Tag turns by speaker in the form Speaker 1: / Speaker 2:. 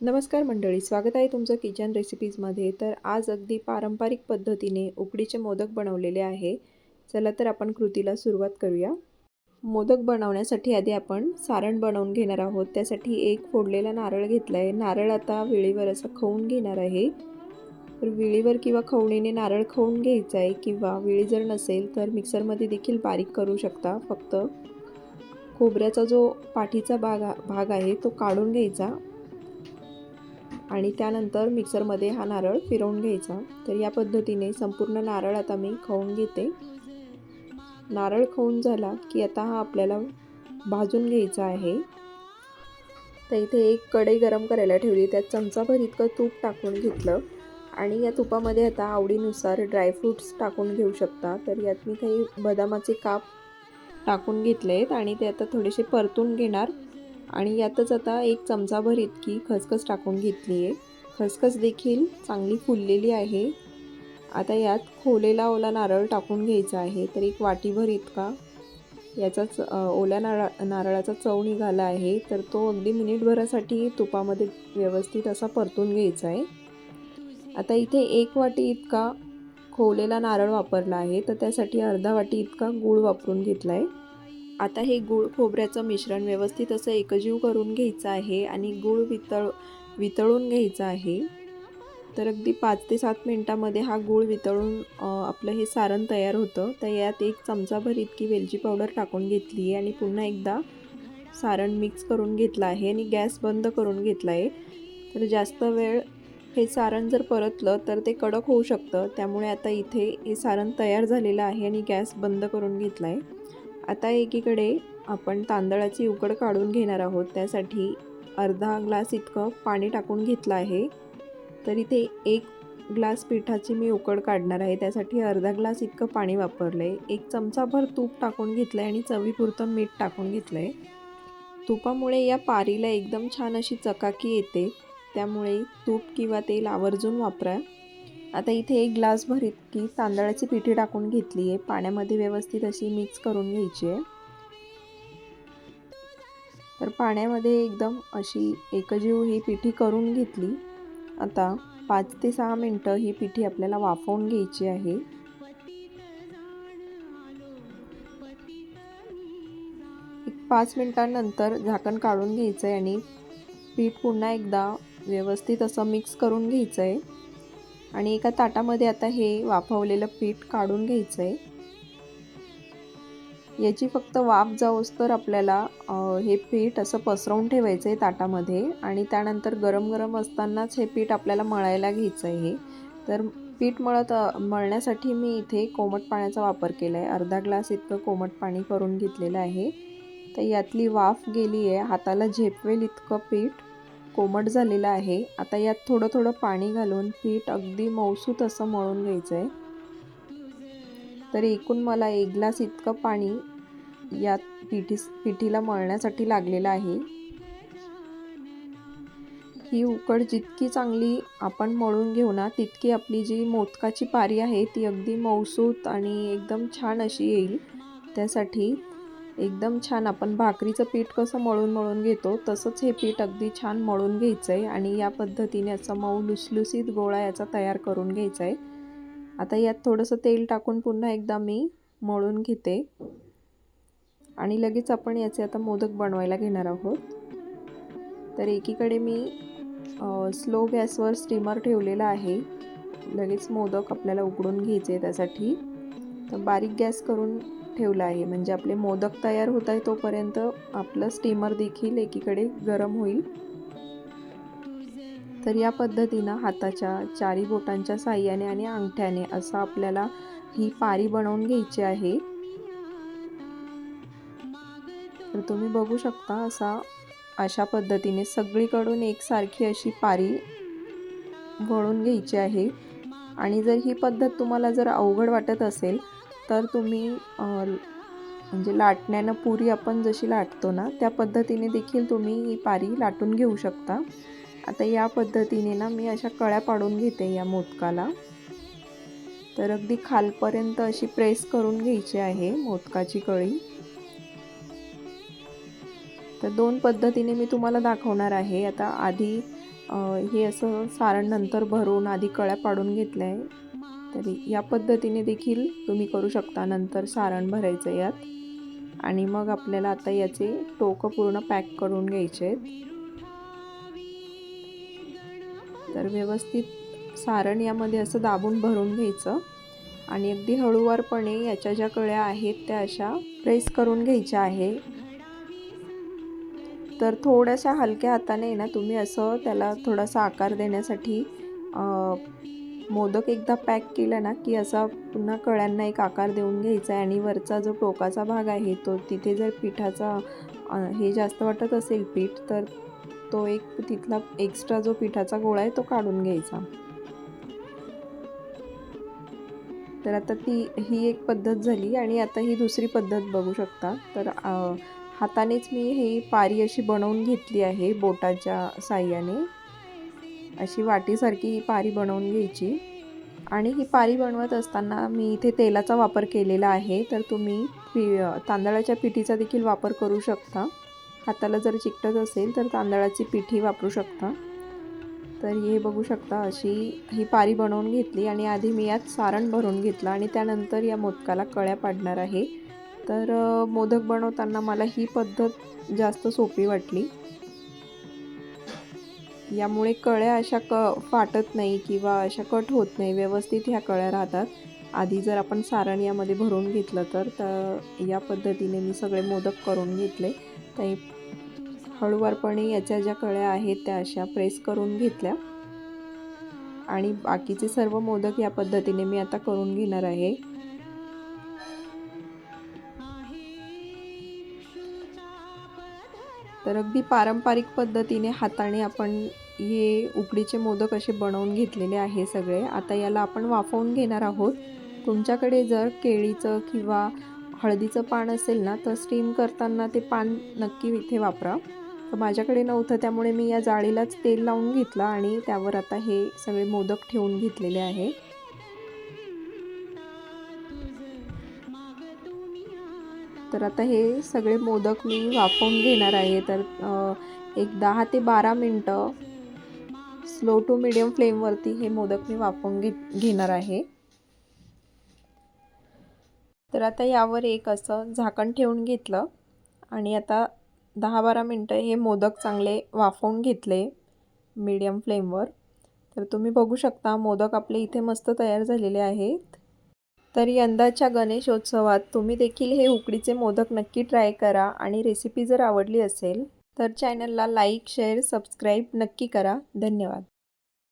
Speaker 1: नमस्कार मंडळी स्वागत आहे तुमचं किचन रेसिपीजमध्ये. तर आज अगदी पारंपरिक पद्धतीने उकडीचे मोदक बनवलेले आहे. चला तर आपण कृतीला सुरुवात करूया. मोदक बनवण्यासाठी आधी आपण सारण बनवून घेणार आहोत. त्यासाठी एक फोडलेला नारळ घेतला आहे नारळ आता विळीवर असं खाऊन घेणार आहे. तर विळीवर किंवा खवणीने नारळ खाऊन घ्यायचा आहे किंवा विळी जर नसेल तर मिक्सरमध्ये देखील बारीक करू शकता फक्त. खोबऱ्याचा जो पाठीचा भाग भाग आहे तो काढून घ्यायचा. आणि त्यानंतर मिक्सरमध्ये हा नारळ फिरवून घ्यायचा. तर या पद्धतीने संपूर्ण नारळ आता मी खाऊन घेते. नारळ खाऊन झाला की आता हा आपल्याला भाजून घ्यायचा आहे. तर इथे एक कढई गरम करायला ठेवली. त्यात चमचाभर इतकं तूप टाकून घेतलं. आणि या तुपामध्ये आता आवडीनुसार ड्रायफ्रूट्स टाकून घेऊ शकता. तर यात मी काही बदामाचे काप टाकून घेतले आहेत आणि ते आता थोडेसे परतून घेणार. आणि यातच आता एक चमचाभर इतकी खसखस टाकून घेतली आहे खसखस देखील चांगली फुललेली आहे. आता यात खोलेला ओला नारळ टाकून घ्यायचा आहे. तर एक वाटीभर इतका याचाच ओल्या नारळ नारळाचा चव निघाला आहे. तर तो अगदी मिनिटभरासाठी तुपामध्ये व्यवस्थित असा परतून घ्यायचा आहे. आता इथे एक वाटी इतका खोवलेला नारळ वापरला आहे. तर त्यासाठी अर्धा वाटी इतका गूळ वापरून घेतला आहे आता हे गूळ खोबऱ्याचं मिश्रण व्यवस्थित असं एकजीव करून घ्यायचं आहे आणि गूळ वितळ वितळून घ्यायचं आहे. तर अगदी पाच ते सात मिनटामध्ये हा गूळ वितळून आपलं हे सारण तयार होतं. तर यात एक चमचाभर इतकी वेलची पावडर टाकून घेतली आहे आणि पुन्हा एकदा सारण मिक्स करून घेतलं आहे आणि गॅस बंद करून घेतला आहे. तर जास्त वेळ हे सारण जर परतलं तर ते कडक होऊ शकतं. त्यामुळे आता इथे हे सारण तयार झालेलं आहे आणि गॅस बंद करून घेतला आहे. आता एकीकडे आपण तांदळाची उकड काढून घेणार आहोत. त्यासाठी अर्धा ग्लास इतकं पाणी टाकून घेतलं आहे. तर इथे एक ग्लास पिठाची मी उकड काढणार आहे. त्यासाठी अर्धा ग्लास इतकं पाणी वापरलं आहे एक चमचाभर तूप टाकून घेतलं आहे आणि चवीपुरतं मीठ टाकून घेतलं आहे तुपामुळे या पारीला एकदम छान अशी चकाकी येते. त्यामुळे तूप किंवा तेल आवर्जून वापरा. आता इथे एक ग्लास भर इतकी तांदळाची पिठी टाकून घेतली आहे. पाण्यामध्ये व्यवस्थित अशी मिक्स करून घ्यायची आहे. तर पाण्यामध्ये एकदम अशी एकजीव ही पिठी करून घेतली. आता पाच ते सहा मिनटं ही पिठी आपल्याला वाफवून घ्यायची आहे. एक पाच मिनटांनंतर झाकण काढून घ्यायचं आहे आणि पीठ पुन्हा एकदा व्यवस्थित असं मिक्स करून घ्यायचं आहे आणि एका ताटामध्ये आता हे वाफवलेलं पीठ काढून घ्यायचं आहे याची फक्त वाफ जाऊस तर आपल्याला हे पीठ असं पसरवून ठेवायचं आहे ताटामध्ये आणि त्यानंतर गरम गरम असतानाच हे पीठ आपल्याला मळायला घ्यायचं आहे तर पीठ मळत मळण्यासाठी मी इथे कोमट पाण्याचा वापर केला आहे अर्धा ग्लास इतकं कोमट पाणी करून घेतलेलं आहे. तर यातली वाफ गेली आहे हाताला झेपवेल इतकं पीठ. कोमट झालेलं आहे. आता यात थोडं थोडं पाणी घालून पीठ अगदी मौसूत असं मळून घ्यायचं आहे तर एकूण मला एक ग्लास इतकं पाणी यात पिठी पिठीला मळण्यासाठी लागलेलं आहे. ही उकड जितकी चांगली आपण मळून घेऊ ना तितकी आपली जी मोदकाची पारी आहे ती अगदी मौसूत आणि एकदम छान अशी येईल. त्यासाठी एकदम छान. आपण भाकरीचं पीठ कसं मळून मळून घेतो तसंच हे पीठ अगदी छान मळून घ्यायचं आहे आणि या पद्धतीने असं मऊ लुसलुसीत गोळा याचा तयार करून घ्यायचा आहे आता यात थोडंसं तेल टाकून पुन्हा एकदा मी मळून घेते. आणि लगेच आपण याचे आता मोदक बनवायला घेणार आहोत. तर एकीकडे मी स्लो गॅसवर स्टीमर ठेवलेला आहे. लगेच मोदक आपल्याला उकडून घ्यायचे त्यासाठी. तर बारीक गॅस करून ठेवला आहे. म्हणजे आपले मोदक तयार होत आहे तोपर्यंत आपलं स्टीमर देखील एकीकडे गरम होईल. तर या पद्धतीनं हाताच्या चारी बोटांच्या साह्याने आणि अंगठ्याने असं आपल्याला ही पारी बनवून घ्यायची आहे. तर तुम्ही बघू शकता असा अशा पद्धतीने सगळीकडून एकसारखी अशी पारी वळून घ्यायची आहे. आणि जर ही पद्धत तुम्हाला जर अवघड वाटत असेल तर तुम्ही म्हणजे लाटण्यानं पुरी आपण जशी लाटतो ना त्या पद्धतीने देखील तुम्ही ही पारी लाटून घेऊ शकता. आता या पद्धतीने ना मी अशा कळ्या पाडून घेते या मोदकाला. तर अगदी खालपर्यंत अशी प्रेस करून घ्यायची आहे मोदकाची कळी. तर दोन पद्धतीने मी तुम्हाला दाखवणार आहे. आता आधी हे असं सारण नंतर भरून आधी कळ्या पाडून घेतल्या आहे. तरी या पद्धतीने देखील तुम्ही करू शकता नंतर सारण भरायचं यात. आणि मग आपल्याला आता याचे टोकं पूर्ण पॅक करून घ्यायचे आहेत तर व्यवस्थित सारण यामध्ये असं दाबून भरून घ्यायचं. आणि अगदी हळूवारपणे याच्या ज्या कळ्या आहेत त्या अशा प्रेस करून घ्यायच्या आहे. तर थोड्याशा हलक्या हाताने ना तुम्ही असं त्याला थोडासा आकार देण्यासाठी मोदक एकदा पॅक केला ना की असा पुन्हा कळ्यांना एक आकार देऊन घ्यायचा आहे आणि वरचा जो टोकाचा भाग आहे तो तिथे जर पिठाचा हे जास्त वाटत असेल पीठ तर तो एक तिथला एक्स्ट्रा जो पिठाचा गोळा आहे तो काढून घ्यायचा. तर आता ती ही एक पद्धत झाली आणि आता ही दुसरी पद्धत बघू शकता. तर हातानेच मी ही पारी अशी बनवून घेतली आहे बोटाच्या साह्याने. अशी वाटीसारखी ही पारी बनवून घ्यायची. आणि ही पारी बनवत असताना मी इथे तेलाचा वापर केलेला आहे. तर तुम्ही पि तांदळाच्या पिठीचा देखील वापर करू शकता. हाताला जर चिकटत असेल तर तांदळाची पिठी वापरू शकता. तर हे बघू शकता अशी ही पारी बनवून घेतली आणि आधी मी यात सारण भरून घेतलं आणि त्यानंतर या मोदकाला कळ्या पाडणार आहे. तर मोदक बनवताना मला ही पद्धत जास्त सोपी वाटली. यामुळे कळ्या अशा क फाटत नाही किंवा अशा कट होत नाही. व्यवस्थित ह्या कळ्या राहतात. आधी जर आपण सारण यामध्ये भरून घेतलं तर तर या पद्धतीने मी सगळे मोदक करून घेतले. तर हळूवारपणे याच्या ज्या कळ्या आहेत त्या अशा प्रेस करून घेतल्या. आणि बाकीचे सर्व मोदक या पद्धतीने मी आता करून घेणार आहे. तर अगदी पारंपरिक पद्धतीने हाताने आपण हे उकडीचे मोदक असे बनवून घेतलेले आहे सगळे. आता याला आपण वाफवून घेणार आहोत. तुमच्याकडे जर केळीचं किंवा हळदीचं पान असेल ना तर स्टीम करताना ते पान नक्की इथे वापरा. तर माझ्याकडे नव्हतं त्यामुळे मी या जाळीलाच तेल लावून घेतलं आणि त्यावर आता हे सगळे मोदक ठेवून घेतलेले आहे. तर आता हे सगळे मोदक मी वाफवून घेणार आहे. तर एक दहा ते बारा मिनटं स्लो टू मिडियम फ्लेमवरती हे मोदक मी वाफवून घे घेणार आहे. तर आता यावर एक असं झाकण ठेवून घेतलं आणि आता दहा बारा मिनटं हे मोदक चांगले वाफवून घेतले मीडियम फ्लेमवर तर तुम्ही बघू शकता मोदक आपले इथे मस्त तयार झालेले आहेत. तर यंदाच्या गणेशोत्सवात तुम्ही देखील हे उकडीचे मोदक नक्की ट्राय करा आणि रेसिपी जर आवडली असेल तर चॅनलला लाईक शेअर सबस्क्राईब नक्की करा. धन्यवाद.